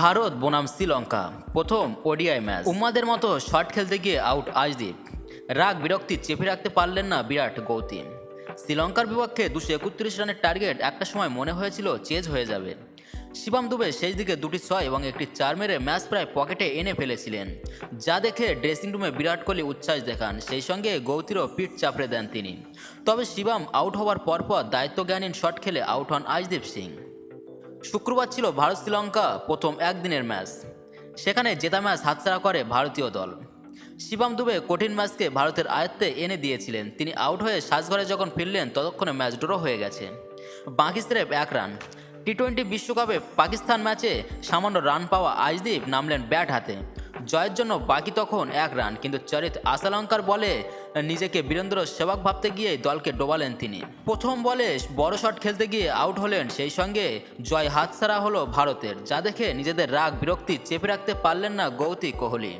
ভারত বনাম শ্রীলঙ্কা, প্রথম ODI match. উম্মাদের মতো শট খেলতে গিয়ে আউট আজদীপ। রাগ বিরক্তি চেপে রাখতে পারলেন না বিরাট গৌতম। শ্রীলঙ্কার বিপক্ষে দুশো একত্রিশ রানের টার্গেট একটা সময় মনে হয়েছিল চেজ হয়ে যাবে। শিবাম দুবে শেষ দিকে দুটি ছয় এবং একটি চার মেরে ম্যাচ প্রায় পকেটে এনে ফেলেছিলেন। যা দেখে ড্রেসিং রুমে বিরাট কোহলি উচ্ছ্বাস দেখান, সেই সঙ্গে গৌতিরও পিঠ চাপড়ে দেন তিনি। তবে শিবাম আউট হওয়ার পরপর দায়িত্বজ্ঞানহীন শট খেলে আউট হন আজদীপ সিং। শুক্রবার ছিল ভারত শ্রীলঙ্কা প্রথম একদিনের ম্যাচ। সেখানে জেতা ম্যাচ হাতছাড়া করে ভারতীয় দল। শিবাম দুবে কঠিন ম্যাচকে ভারতের আয়ত্তে এনে দিয়েছিলেন। তিনি আউট হয়ে সাজঘরে যখন ফিরলেন, ততক্ষণে ম্যাচ ড্র হয়ে গেছে। বাকি স্রেফ এক রান। টি টোয়েন্টি বিশ্বকাপে পাকিস্তান ম্যাচে সামান্য রান পাওয়া আজদীপ নামলেন ব্যাট হাতে। জয়ের জন্য বাকি তখন এক রান। কিন্তু চরিত আসালঙ্কার বলে নিজেকে বীরেন্দ্র সেবক ভাবতে গিয়ে দলকে ডোবালেন তিনি। প্রথম বলে বড় শট খেলতে গিয়ে আউট হলেন, সেই সঙ্গে জয় হাতছাড়া হলো ভারতের, যা দেখে নিজেদের রাগ, বিরক্তি চেপে রাখতে পারলেন না গৌতী কোহলি।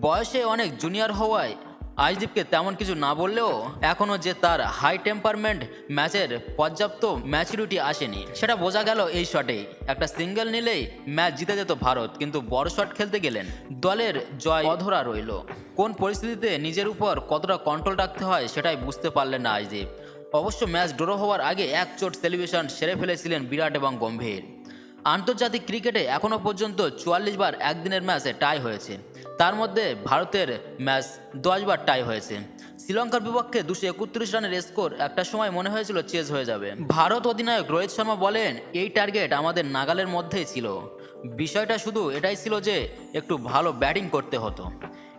বয়সে অনেক জুনিয়র হওয়ায় আজদীপকে তেমন কিছু না বললেও এখনও যে তার হাই টেম্পারমেন্ট ম্যাচের পর্যাপ্ত ম্যাচুরিটি আসেনি, সেটা বোঝা গেল এই শটেই একটা সিঙ্গেল নিলেই ম্যাচ জিতে যেত ভারত, কিন্তু বড় শট খেলতে গেলেন। দলের জয় অধরা রইল। কোন পরিস্থিতিতে নিজের উপর কতটা কন্ট্রোল রাখতে হয় সেটাই বুঝতে পারলেন না আজদীপ অবশ্য ম্যাচ ড্র হওয়ার আগে এক চোট সেলিব্রেশন সেরে ফেলেছিলেন বিরাট এবং গম্ভীর। আন্তর্জাতিক ক্রিকেটে এখনও পর্যন্ত চুয়াল্লিশ বার একদিনের ম্যাচে টাই হয়েছে। তার মধ্যে ভারতের ম্যাচ দশবার টাই হয়েছে। শ্রীলঙ্কার বিপক্ষে দুশো একত্রিশ রানের স্কোর একটা সময় মনে হয়েছিল চেজ হয়ে যাবে। ভারত অধিনায়ক রোহিত শর্মা বলেন, এই টার্গেট আমাদের নাগালের মধ্যেই ছিল। বিষয়টা শুধু এটাই ছিল যে একটু ভালো ব্যাটিং করতে হতো।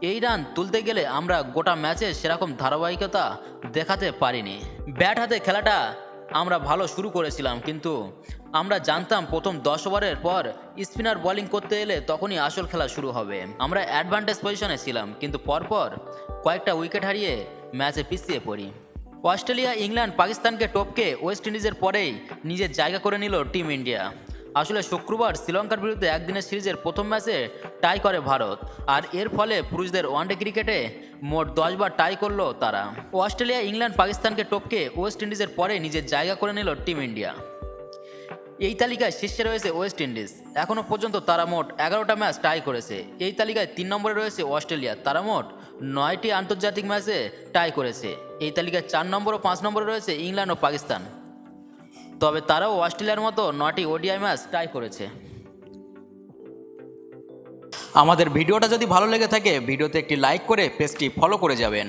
এই রান তুলতে গেলে আমরা গোটা ম্যাচে সেরকম ধারাবাহিকতা দেখাতে পারিনি। ব্যাট হাতে খেলাটা আমরা ভালো শুরু করেছিলাম, কিন্তু আমরা জানতাম প্রথম দশ ওভারের পর স্পিনার বোলিং করতে এলে তখনই আসল খেলা শুরু হবে। আমরা অ্যাডভান্টেজ পজিশনে ছিলাম, কিন্তু পরপর কয়েকটা উইকেট হারিয়ে ম্যাচে পিছিয়ে পড়ি। অস্ট্রেলিয়া, ইংল্যান্ড, পাকিস্তানকে টপকে ওয়েস্ট ইন্ডিজের পরেই নিজের জায়গা করে নিল টিম ইন্ডিয়া আসলে শুক্রবার শ্রীলঙ্কার বিরুদ্ধে একদিনের সিরিজের প্রথম ম্যাচে টাই করে ভারত। আর এর ফলে পুরুষদের ওয়ানডে ক্রিকেটে মোট দশবার টাই করল তারা। অস্ট্রেলিয়া, ইংল্যান্ড, পাকিস্তানকে টপকে ওয়েস্ট ইন্ডিজের পরে নিজের জায়গা করে নিল টিম ইন্ডিয়া। এই তালিকায় শীর্ষে রয়েছে ওয়েস্ট ইন্ডিজ। এখনও পর্যন্ত তারা মোট এগারোটা ম্যাচ টাই করেছে। এই তালিকায় তিন নম্বরে রয়েছে অস্ট্রেলিয়া। তারা মোট নয়টি আন্তর্জাতিক ম্যাচে টাই করেছে। এই তালিকায় চার নম্বর ও পাঁচ নম্বরে রয়েছে ইংল্যান্ড ও পাকিস্তান। তবে তারাও অস্ট্রেলিয়ার মতো নটি ওডিআই ম্যাচ ট্রাই করেছে। আমাদের ভিডিওটা যদি ভালো লেগে থাকে, ভিডিওতে একটি লাইক করে পেজটি ফলো করে যাবেন।